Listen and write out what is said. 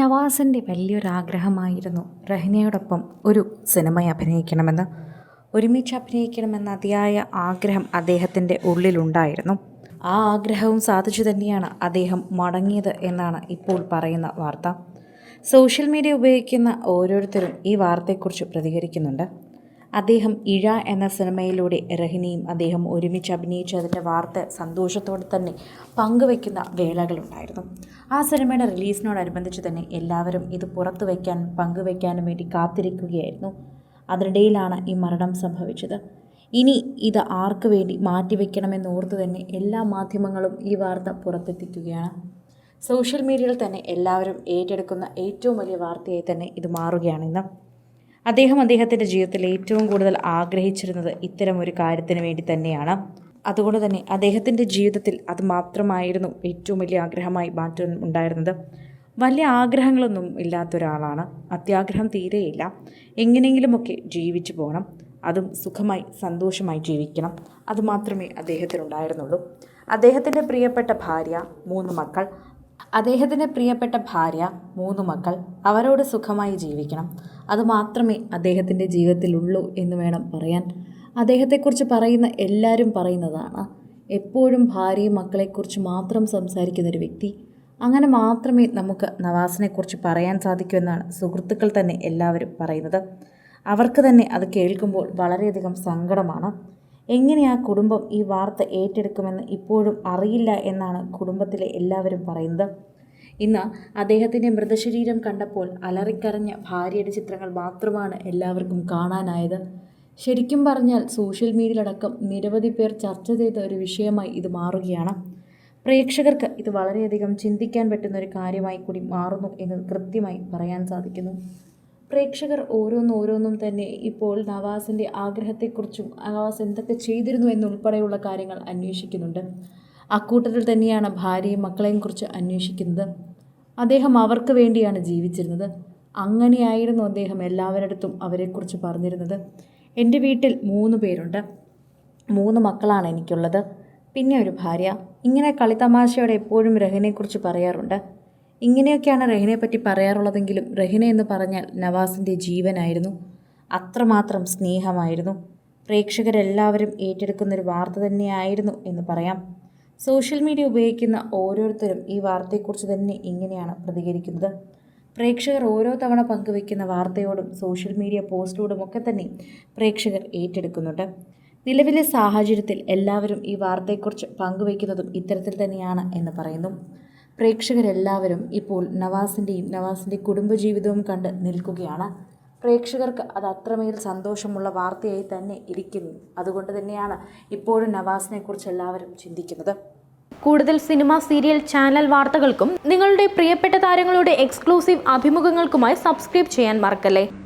നവാസിന്റെ വലിയൊരാഗ്രഹമായിരുന്നു റഹ്നയോടൊപ്പം ഒരു സിനിമ അഭിനയിക്കണമെന്ന്. ഒരുമിച്ച് അഭിനയിക്കണമെന്ന അതിയായ ആഗ്രഹം അദ്ദേഹത്തിന്റെ ഉള്ളിലുണ്ടായിരുന്നു. ആ ആഗ്രഹവും സാധിച്ചു തന്നെയാണ് അദ്ദേഹം മടങ്ങിയത് എന്നാണ് ഇപ്പോൾ പറയുന്ന വാർത്ത. സോഷ്യൽ മീഡിയ ഉപയോഗിക്കുന്ന ഓരോരുത്തരും ഈ വാർത്തയെക്കുറിച്ച് പ്രതികരിക്കുന്നുണ്ട്. അദ്ദേഹം ഇഴ എന്ന സിനിമയിലൂടെ രഹിനിയും അദ്ദേഹം ഒരുമിച്ച് അഭിനയിച്ചതിന്റെ വാർത്ത സന്തോഷത്തോടെ തന്നെ പങ്കുവയ്ക്കുന്ന വേളകളുണ്ടായിരുന്നു. ആ സിനിമയുടെ റിലീസിനോടനുബന്ധിച്ച് തന്നെ എല്ലാവരും ഇത് പുറത്തു വയ്ക്കാൻ പങ്കുവയ്ക്കാനും വേണ്ടി കാത്തിരിക്കുകയായിരുന്നു. അതിനിടയിലാണ് ഈ മരണം സംഭവിച്ചത്. ഇനി ഇത് ആർക്ക് വേണ്ടി മാറ്റിവെക്കണമെന്നോർത്ത് തന്നെ എല്ലാ മാധ്യമങ്ങളും ഈ വാർത്ത പുറത്തെത്തിക്കുകയാണ്. സോഷ്യൽ മീഡിയയിൽ തന്നെ എല്ലാവരും ഏറ്റെടുക്കുന്ന ഏറ്റവും വലിയ വാർത്തയായി തന്നെ ഇത് മാറുകയാണ് മാറുകയാണിന്ന് അദ്ദേഹം അദ്ദേഹത്തിന്റെ ജീവിതത്തിൽ ഏറ്റവും കൂടുതൽ ആഗ്രഹിച്ചിരുന്നത് ഇത്തരം ഒരു കാര്യത്തിന് വേണ്ടി തന്നെയാണ്. അതുകൊണ്ട് തന്നെ അദ്ദേഹത്തിന്റെ ജീവിതത്തിൽ അത് മാത്രമായിരുന്നു ഏറ്റവും വലിയ ആഗ്രഹമായി മാറ്റം ഉണ്ടായിരുന്നത്. വലിയ ആഗ്രഹങ്ങളൊന്നും ഇല്ലാത്ത ഒരാളാണ്. അത്യാഗ്രഹം തീരെയില്ല. എങ്ങനെയെങ്കിലുമൊക്കെ ജീവിച്ചു പോകണം. അതും സുഖമായി സന്തോഷമായി ജീവിക്കണം. അതുമാത്രമേ അദ്ദേഹത്തിനുണ്ടായിരുന്നുള്ളൂ. അദ്ദേഹത്തിന്റെ പ്രിയപ്പെട്ട ഭാര്യ മൂന്ന് മക്കൾ. അദ്ദേഹത്തിന്റെ പ്രിയപ്പെട്ട ഭാര്യ മൂന്ന് മക്കൾ അവരോട് സുഖമായി ജീവിക്കണം. അതുമാത്രമേ അദ്ദേഹത്തിന്റെ ജീവിതത്തിലുള്ളൂ എന്ന് വേണം പറയാൻ. അദ്ദേഹത്തെക്കുറിച്ച് പറയുന്ന എല്ലാവരും പറയുന്നതാണ് എപ്പോഴും ഭാര്യയും മക്കളെക്കുറിച്ച് മാത്രം സംസാരിക്കുന്ന ഒരു വ്യക്തി. അങ്ങനെ മാത്രമേ നമുക്ക് നവാസിനെക്കുറിച്ച് പറയാൻ സാധിക്കൂ എന്നാണ് സുഹൃത്തുക്കൾ തന്നെ എല്ലാവരും പറയുന്നത്. അവർക്ക് തന്നെ അത് കേൾക്കുമ്പോൾ വളരെയധികം സങ്കടമാണ്. എങ്ങനെ ആ കുടുംബം ഈ വാർത്ത ഏറ്റെടുക്കുമെന്ന് ഇപ്പോഴും അറിയില്ല എന്നാണ് കുടുംബത്തിലെ എല്ലാവരും പറയുന്നത്. ഇന്ന് അദ്ദേഹത്തിന്റെ മൃതശരീരം കണ്ടപ്പോൾ അലറിക്കരഞ്ഞ ഭാര്യയുടെ ചിത്രങ്ങൾ മാത്രമാണ് എല്ലാവർക്കും കാണാനായത്. ശരിക്കും പറഞ്ഞാൽ സോഷ്യൽ മീഡിയയിലടക്കം നിരവധി പേർ ചർച്ച ചെയ്ത ഒരു വിഷയമായി ഇത് മാറുകയാണ്. പ്രേക്ഷകർക്ക് ഇത് വളരെയധികം ചിന്തിക്കാൻ പറ്റുന്ന ഒരു കാര്യമായി കൂടി മാറുന്നു എന്ന് കൃത്യമായി പറയാൻ സാധിക്കുന്നു. പ്രേക്ഷകർ ഓരോന്നും ഓരോന്നും തന്നെ ഇപ്പോൾ നവാസിന്റെ ആഗ്രഹത്തെക്കുറിച്ചും നവാസ് എന്തൊക്കെ ചെയ്തിരുന്നു എന്നുൾപ്പെടെയുള്ള കാര്യങ്ങൾ അന്വേഷിക്കുന്നുണ്ട്. അക്കൂട്ടത്തിൽ തന്നെയാണ് ഭാര്യയും മക്കളെയും കുറിച്ച് അന്വേഷിക്കുന്നത്. അദ്ദേഹം അവർക്ക് വേണ്ടിയാണ് ജീവിച്ചിരുന്നത്. അങ്ങനെയായിരുന്നു അദ്ദേഹം എല്ലാവരടുത്തും അവരെക്കുറിച്ച് പറഞ്ഞിരുന്നത്. എന്റെ വീട്ടിൽ മൂന്ന് പേരുണ്ട്. മൂന്ന് മക്കളാണ് എനിക്കുള്ളത്. പിന്നെ ഒരു ഭാര്യ. ഇങ്ങനെ കളിതമാശയോടെ എപ്പോഴും രഹിനെക്കുറിച്ച് പറയാറുണ്ട്. ഇങ്ങനെയൊക്കെയാണ് റഹിനെ പറ്റി പറയാറുള്ളതെങ്കിലും റഹിന എന്ന് പറഞ്ഞാൽ നവാസിന്റെ ജീവനായിരുന്നു. അത്രമാത്രം സ്നേഹമായിരുന്നു. പ്രേക്ഷകരെല്ലാവരും ഏറ്റെടുക്കുന്നൊരു വാർത്ത തന്നെയായിരുന്നു എന്ന് പറയാം. സോഷ്യൽ മീഡിയ ഉപയോഗിക്കുന്ന ഓരോരുത്തരും ഈ വാർത്തയെക്കുറിച്ച് തന്നെ ഇങ്ങനെയാണ് പ്രതികരിക്കുന്നത്. പ്രേക്ഷകർ ഓരോ തവണ പങ്കുവയ്ക്കുന്ന വാർത്തയോടും സോഷ്യൽ മീഡിയ പോസ്റ്റോടും ഒക്കെ തന്നെ പ്രേക്ഷകർ ഏറ്റെടുക്കുന്നുണ്ട്. നിലവിലെ സാഹചര്യത്തിൽ എല്ലാവരും ഈ വാർത്തയെക്കുറിച്ച് പങ്കുവയ്ക്കുന്നതും ഇത്തരത്തിൽ തന്നെയാണ് എന്ന് പറയുന്നു. പ്രേക്ഷകരെല്ലാവരും ഇപ്പോൾ നവാസിന്റെയും നവാസിന്റെ കുടുംബജീവിതവും കണ്ട് നിൽക്കുകയാണ്. പ്രേക്ഷകർക്ക് അത് അത്രമേൽ സന്തോഷമുള്ള വാർത്തയായി തന്നെ ഇരിക്കുന്നു. അതുകൊണ്ട് തന്നെയാണ് ഇപ്പോഴും നവാസിനെക്കുറിച്ച് എല്ലാവരും ചിന്തിക്കുന്നത്. കൂടുതൽ സിനിമ സീരിയൽ ചാനൽ വാർത്തകൾക്കും നിങ്ങളുടെ പ്രിയപ്പെട്ട താരങ്ങളുടെ എക്സ്ക്ലൂസീവ് അഭിമുഖങ്ങൾക്കുമായി സബ്സ്ക്രൈബ് ചെയ്യാൻ മറക്കല്ലേ?